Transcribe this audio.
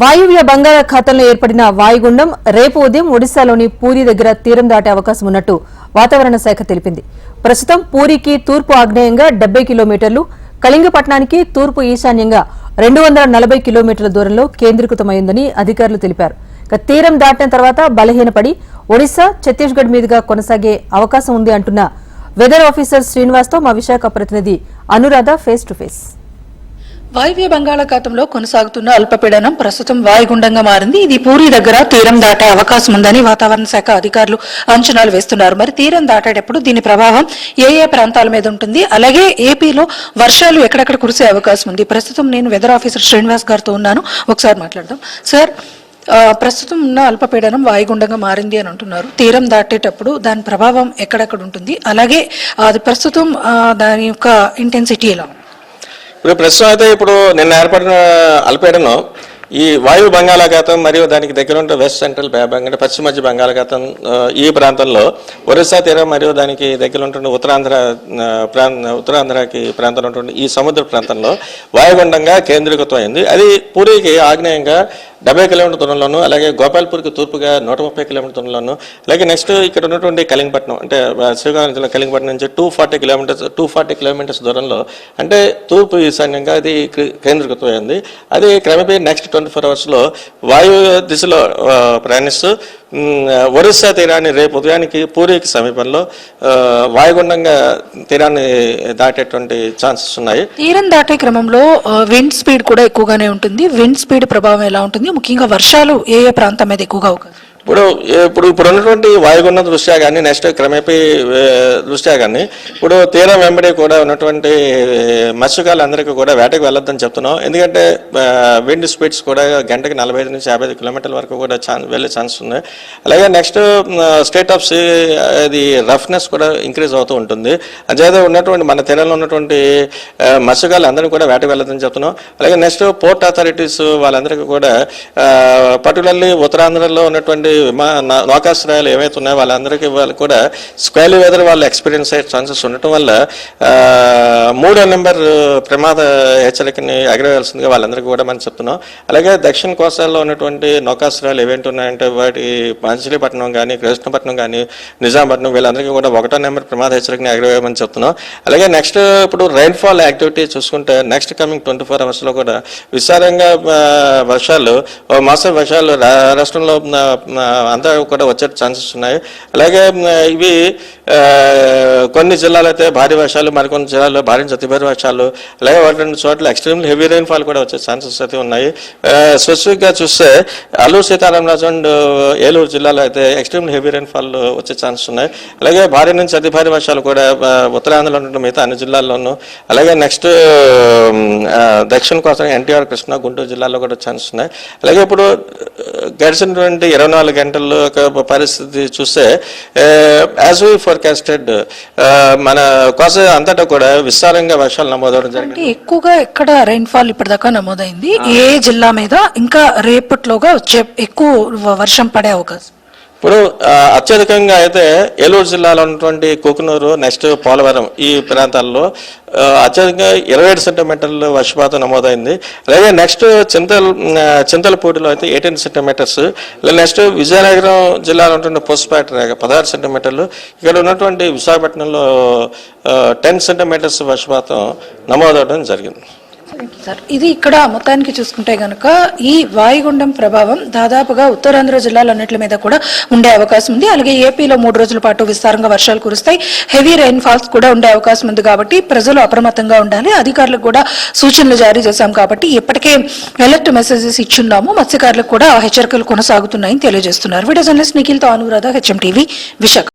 వాయువ్య బంగాళాఖాతంలో ఏర్పడిన వాయుగుండం రేపు ఉదయం ఒడిశాలోని పూరి దగ్గర తీరం దాటే అవకాశం ఉన్నట్టు వాతావరణ శాఖ తెలిపింది. ప్రస్తుతం పూరికి తూర్పు ఆగ్నేయంగా డెబ్బై కిలోమీటర్లు కళింగపట్నానికి తూర్పు ఈశాన్యంగా రెండు వందల నలభై కిలోమీటర్ల దూరంలో కేంద్రీకృతమైందని అధికారులు తెలిపారు. ఇక తీరం దాటిన తర్వాత బలహీనపడి ఒడిశా ఛత్తీస్గఢ్ మీదుగా కొనసాగే అవకాశం ఉంది అంటున్న వెదర్ ఆఫీసర్ శ్రీనివాస్తో మా విశాఖ ప్రతినిధి అనురాధ ఫేస్ టు ఫేస్ వాయువ్య బంగాళాఖాతంలో కొనసాగుతున్న అల్పపీడనం ప్రస్తుతం వాయుగుండంగా మారింది. ఇది పూరి దగ్గర తీరం దాటే అవకాశం ఉందని వాతావరణ శాఖ అధికారులు అంచనాలు వేస్తున్నారు. మరి తీరం దాటేటప్పుడు దీని ప్రభావం ఏ ఏ ప్రాంతాల మీద ఉంటుంది? అలాగే ఏపీలో వర్షాలు ఎక్కడెక్కడ కురిసే అవకాశం ఉంది? ప్రస్తుతం నేను వెదర్ ఆఫీసర్ శ్రీనివాస్ గారితో ఉన్నాను. ఒకసారి మాట్లాడదాం. సార్ ప్రస్తుతం ఉన్న అల్పపీడనం వాయుగుండంగా మారింది అని అంటున్నారు. తీరం దాటేటప్పుడు దాని ప్రభావం ఎక్కడెక్కడ ఉంటుంది? అలాగే అది ప్రస్తుతం దాని యొక్క ఇంటెన్సిటీ ఎలా ఉంది? ఇప్పుడు ప్రస్తుతం అయితే ఇప్పుడు నిన్న ఏర్పడిన అల్పపీడనం ఈ వాయు బంగాళాఖాతం మరియు దానికి దగ్గర ఉంటే వెస్ట్ సెంట్రల్ బే బంగాళ పశ్చిమ మధ్య బంగాళాఖాతం ఈ ప్రాంతంలో ఒరిస్సా తీరం మరియు దానికి దగ్గర ఉంటున్న ఉత్తరాంధ్ర ఆ, ప్రాంత ఉత్తరాంధ్రకి ప్రాంతంలో ఉంటున్న ఈ సముద్ర ప్రాంతంలో వాయుగుండంగా కేంద్రీకృతమైంది. అది పూరికి ఆగ్నేయంగా డెబ్బై కిలోమీటర్ దూరంలోను అలాగే గోపాల్పూర్కి తూర్పుగా నూట ముప్పై కిలోమీటర్ దూరంలోను అలాగే నెక్స్ట్ ఇక్కడ ఉన్నటువంటి కలింగపట్నం అంటే శ్రీకాకుళం జిల్లా కలింగపట్నం నుంచి two forty kilometres two forty kilometres దూరంలో అంటే తూర్పు ఈశాన్యంగా అది కేంద్రీకృతమైంది. అది క్రమేపీ నెక్స్ట్ ట్వంటీ ఫోర్ అవర్స్లో వాయు దిశలో ప్రయాణిస్తూ ఒరిస్సా తీరాన్ని రేపు ఉదయానికి పూరికి సమీపంలో వాయుగుండంగా తీరాన్ని దాటేటువంటి ఛాన్సెస్ ఉన్నాయి. తీరం దాటే క్రమంలో విండ్ స్పీడ్ కూడా ఎక్కువగానే ఉంటుంది. విండ్ స్పీడ్ ప్రభావం ఎలా ఉంటుంది? ముఖ్యంగా వర్షాలు ఏ ఏ ప్రాంతం మీద ఎక్కువగా అవకాశం? ఇప్పుడు ఇప్పుడు ఇప్పుడు ఉన్నటువంటి వాయుగుండం దృష్ట్యా కానీ నెక్స్ట్ క్రమేపీ దృష్ట్యా కానీ ఇప్పుడు తీరం వెంబడి కూడా ఉన్నటువంటి మత్స్యకారులందరికీ కూడా వేటకు వెళ్ళొద్దని చెప్తున్నాం. ఎందుకంటే విండ్ స్పీడ్స్ కూడా గంటకి నలభై ఐదు నుంచి యాభై ఐదు కిలోమీటర్ల వరకు కూడా ఛాన్స్ వెళ్ళే ఛాన్స్ ఉంది అలాగే నెక్స్ట్ స్టేట్ ఆఫ్ సీ ఇది రఫ్నెస్ కూడా ఇంక్రీజ్ అవుతూ ఉంటుంది. అదే ఉన్నటువంటి మన తీరంలో ఉన్నటువంటి మత్స్యకారులు అందరినీ కూడా వేటకు వెళ్ళొద్దని చెప్తున్నాం. అలాగే నెక్స్ట్ పోర్ట్ అథారిటీస్ వాళ్ళందరికీ కూడా పర్టికులర్లీ ఉత్తరాంధ్రలో ఉన్నటువంటి విమా నౌకాశ్రయాలు ఏమైతే ఉన్నాయో వాళ్ళందరికీ వాళ్ళు కూడా స్క్వేలీ వెదర్ వాళ్ళు ఎక్స్పీరియన్స్ అయ్యే ఛాన్సెస్ ఉండటం వల్ల మూడో నెంబర్ ప్రమాద హెచ్చరికని ఎగరవేయాల్సిందిగా వాళ్ళందరికీ కూడా మనం చెప్తున్నాం. అలాగే దక్షిణ కోస్తాల్లో ఉన్నటువంటి నౌకాశ్రయాలు ఏవేంటి ఉన్నాయంటే వాటి మచిలీపట్నం కానీ కృష్ణపట్నం కానీ నిజాంపట్నం వీళ్ళందరికీ కూడా ఒకటో నెంబర్ ప్రమాద హెచ్చరికని ఎగరవేయమని చెప్తున్నాం. అలాగే నెక్స్ట్ ఇప్పుడు రైన్ఫాల్ యాక్టివిటీ చూసుకుంటే నెక్స్ట్ కమింగ్ ట్వంటీ ఫోర్ అవర్స్లో కూడా విశాలంగా వర్షాలు మాసం వర్షాలు రాష్ట్రంలో అంతా కూడా వచ్చే ఛాన్సెస్ ఉన్నాయి. అలాగే ఇవి కొన్ని జిల్లాలో అయితే భారీ వర్షాలు మరికొన్ని జిల్లాల్లో భారీ నుంచి అతి భారీ వర్షాలు అలాగే రెండు చోట్ల ఎక్స్ట్రీమ్లీ హెవీ రైన్ఫాల్ కూడా వచ్చే ఛాన్సెస్ అయితే ఉన్నాయి. స్పెసిఫిక్గా చూస్తే అల్లూరు సీతారామరాజు అండ్ ఏలూరు జిల్లాలో అయితే ఎక్స్ట్రీమ్లీ హెవీ రైన్ఫాల్ వచ్చే ఛాన్సెస్ ఉన్నాయి. అలాగే భారీ నుంచి అతి భారీ వర్షాలు కూడా ఉత్తరాంధ్రలో ఉన్న మిగతా అన్ని జిల్లాల్లోనూ అలాగే నెక్స్ట్ దక్షిణ కోసం ఎన్టీఆర్ కృష్ణా గుంటూరు జిల్లాలో కూడా ఛాన్సెస్ ఉన్నాయి. అలాగే ఇప్పుడు గడిచినటువంటి ఇరవై నాలుగు గంటల యొక్క పరిస్థితి చూస్తే యాజ్ వీ ఫోర్కాస్టెడ్ మన కోసం అంతటా కూడా విస్తారంగా వర్షాలు నమోదవడం జరిగింది. ఎక్కువగా ఎక్కడ రైన్ఫాల్ ఇప్పటిదాకా నమోదైంది? ఏ జిల్లా మీద? ఇంకా రేపట్లోగా వచ్చే ఎక్కువ వర్షం పడే అవకాశం. ఇప్పుడు అత్యధికంగా అయితే ఏలూరు జిల్లాలో ఉన్నటువంటి కుకునూరు నెక్స్ట్ పోలవరం ఈ ప్రాంతాల్లో అత్యధికంగా ఇరవై ఏడు సెంటీమీటర్లు వర్షపాతం నమోదైంది. అలాగే నెక్స్ట్ చింతల్ చింతలపూడిలో అయితే ఎయిటీన్ సెంటీమీటర్స్. నెక్స్ట్ విజయనగరం జిల్లాలో ఉన్నటువంటి పోస్ట్పేట పదహారు సెంటీమీటర్లు. ఇక్కడ ఉన్నటువంటి విశాఖపట్నంలో టెన్ సెంటీమీటర్స్ వర్షపాతం నమోదవడం జరిగింది. సార్ ఇది ఇక్కడ మొత్తానికి చూసుకుంటే గనుక ఈ వాయుగుండం ప్రభావం దాదాపుగా ఉత్తరాంధ్ర జిల్లాలన్నిటి మీద కూడా ఉండే అవకాశం ఉంది. అలాగే ఏపీలో మూడు రోజుల పాటు విస్తారంగా వర్షాలు కురుస్తాయి. హెవీ రైన్ ఫాల్స్ కూడా ఉండే అవకాశం ఉంది కాబట్టి ప్రజలు అప్రమత్తంగా ఉండాలి. అధికారులకు కూడా సూచనలు జారీ చేశాం కాబట్టి ఇప్పటికే అలర్ట్ మెసేజెస్ ఇచ్చున్నాము. మత్స్యకారులకు కూడా హెచ్చరికలు కొనసాగుతున్నాయని తెలియజేస్తున్నారు. వీడియో జర్నలిస్ట్ నిఖిల్తో అనురాధ హెచ్ఎం టీవీ విశాఖ.